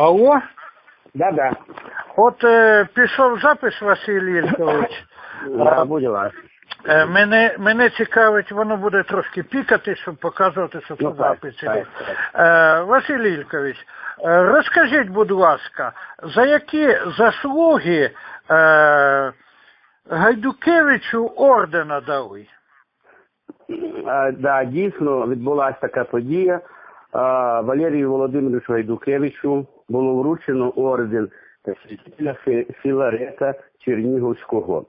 Алло? Да-да. От е, пішов запис Василь Ількович. Да, будь ласка. Е, мене, мене цікавить, воно буде трошки пікати, щоб показувати, що Ну, це так, запис так, так. Е, Василь Ількович, е, розкажіть, будь ласка, за які заслуги е, Гайдукевичу ордена дали? Е, Да, дійсно відбулася така подія. Валерію Володимировичу Гайдукевичу було вручено орден святителя Філарета Чернігівського.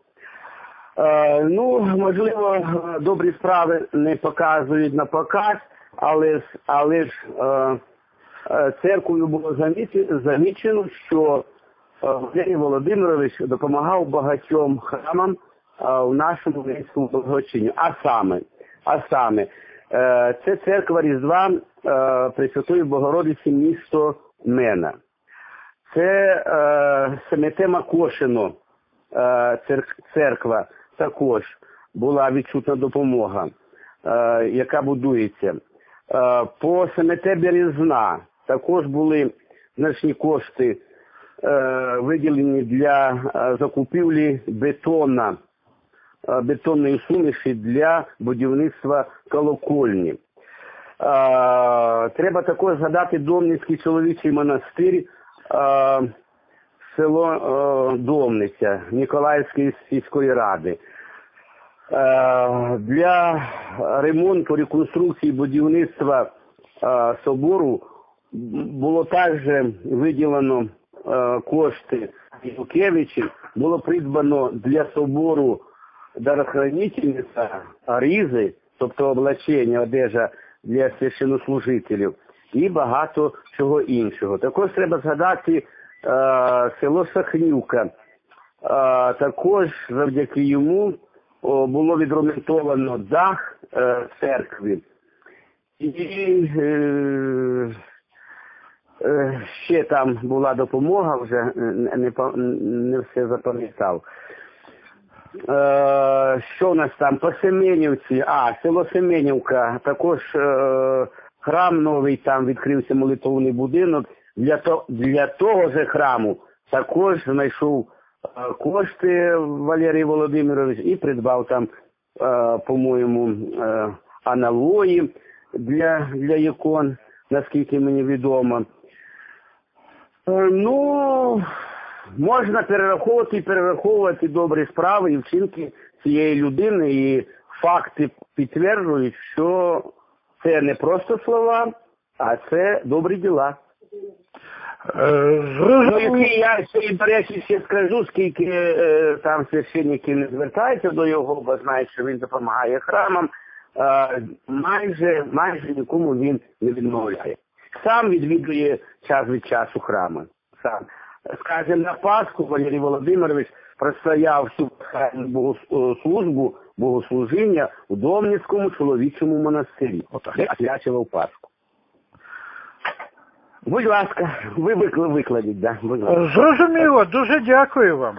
Е, Ну, можливо, добрі справи не показують на показ, але ж, але ж церквою було замічено, що Валерій Володимирович допомагав багатьом храмам у нашому Ленському благочинню. А саме, а саме, це церква Різдва е, Пресвятої Богородиці місто Мена. Це е, Семетема Кошино, е, церква також була відчутна допомога, е, яка будується. Е, по Семете Березна також були значні кошти е, виділені для е, закупівлі бетона, е, бетонної суміші для будівництва колокольні. Е, Треба також згадати Домницький чоловічий монастир, е, село е, Домниця Ніколаївської сільської ради. Е, Для ремонту, реконструкції будівництва е, собору було також виділено е, кошти Янукевичів, було придбано для собору дарохранительниця різи, тобто облачення, одежа для священнослужителів і багато чого іншого. Також треба згадати е, село Сахнюка. Е, також завдяки йому о, було відремонтовано дах е, церкви. І е, е, ще там була допомога, вже не, не, не все запам'ятав. Е, що у нас там по Семенівці? А, село Семенівка, також е, храм новий, там відкрився молитовний будинок. Для, то, для того же храму також знайшов е, кошти Валерій Володимирович і придбав там, по-моєму, аналої для, для ікон, наскільки мені відомо. Ну, можна перераховувати і перераховувати добрі справи і вчинки цієї людини, і факти підтверджують, що це не просто слова, а це добрі діла. Е, Ну, зрозуміло. я до речі, ще скажу, скільки е, там священники не звертаються до його, бо знають, що він допомагає храмам, е, майже, майже нікому він не відмовляє. Сам відвідує час від часу храми. Сам. Скажем, на Пасху Валерій Володимирович простояв всю пасхальну е, службу богослужіння у Домницькому чоловічому монастирі, де освячував Пасху. Будь ласка, ви викла- викладіть, да, будь ласка. Зрозуміло, дуже дякую вам.